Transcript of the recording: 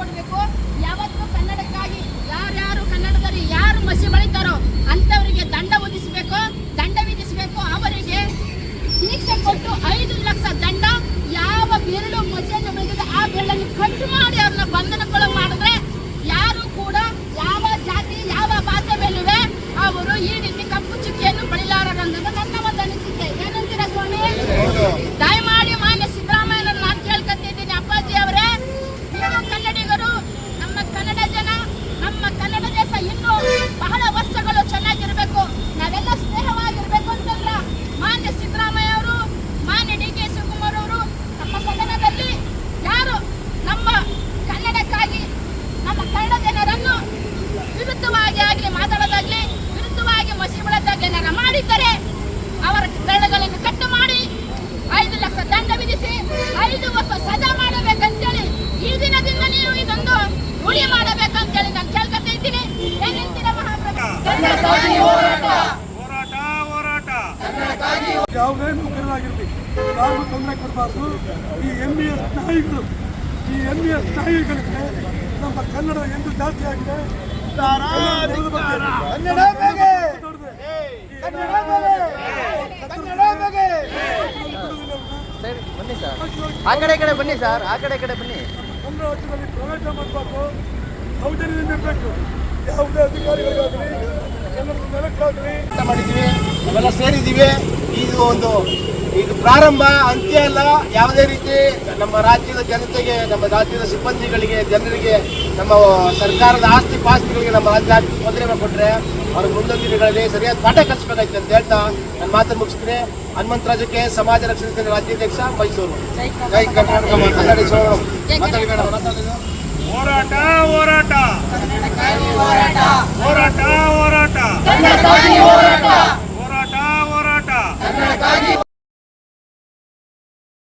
ಕೊಡಬೇಕು ಯಾವುದೇ ನೌಕರರಾಗಿರ್ಬೇಕು ಯಾರಿಗೂ ತೊಂದರೆ ಕೊಡಬಾರ್ದು. E M B S E M B S ನಮ್ಮ ಕನ್ನಡ ಎಂದು ಜಾಸ್ತಿ ಆಗಿದೆ. ಆ ಕಡೆ ಕಡೆ ಬನ್ನಿ ಸರ್. ಆ ಕಡೆ ಕಡೆ ಬನ್ನಿ. ಕನ್ನಡ ರಾಜ್ಯದಲ್ಲಿ ಪ್ರವೇಶ ಮಾಡಬೇಕು ಸೌಜನ್ಯದಿಂದ ಇರಬೇಕು. ಯಾವುದೇ ಅಧಿಕಾರಿಗಳಿಗಾಗಲಿ ಮಾಡಿದ್ದೀವಿ. ನಾವೆಲ್ಲ ಸೇರಿದ್ದೀವಿ. ಇದು ಒಂದು ಇದು ಪ್ರಾರಂಭ ಅಂತ್ಯ ಅಲ್ಲ ಯಾವುದೇ ರೀತಿ ನಮ್ಮ ರಾಜ್ಯದ ಜನತೆಗೆ ನಮ್ಮ ರಾಜ್ಯದ ಸಿಬ್ಬಂದಿಗಳಿಗೆ ಜನರಿಗೆ ನಮ್ಮ ಸರ್ಕಾರದ ಆಸ್ತಿ ಪಾಸ್ತಿಗಳಿಗೆ ನಮ್ಮ ರಾಜ್ಯ ತೊಂದರೆ ಕೊಟ್ಟರೆ ಅವ್ರ ಮುಂದೊಂದು ದಿನಗಳಲ್ಲಿ ಸರಿಯಾದ ಪಾಠ ಕಲಿಸ್ಬೇಕಾಯ್ತು ಅಂತ ಹೇಳ್ತಾ ನನ್ನ ಮಾತನ್ನು ಮುಗಿಸ್ತೀನಿ. ಹನುಮಂತರಾಜಕ್ಕೆ ಸಮಾಜ ರಕ್ಷಣಾ ಸೇನೆ ರಾಜ್ಯಾಧ್ಯಕ್ಷ ಮೈಸೂರು. ಜೈ ಕರ್ನಾಟಕ. ಮಾತಾಡಿ. ಹೋರಾಟ ಹೋರಾಟ. ಹೋರಾಟ ಹೋರಾಟ ಹೋರಾಟ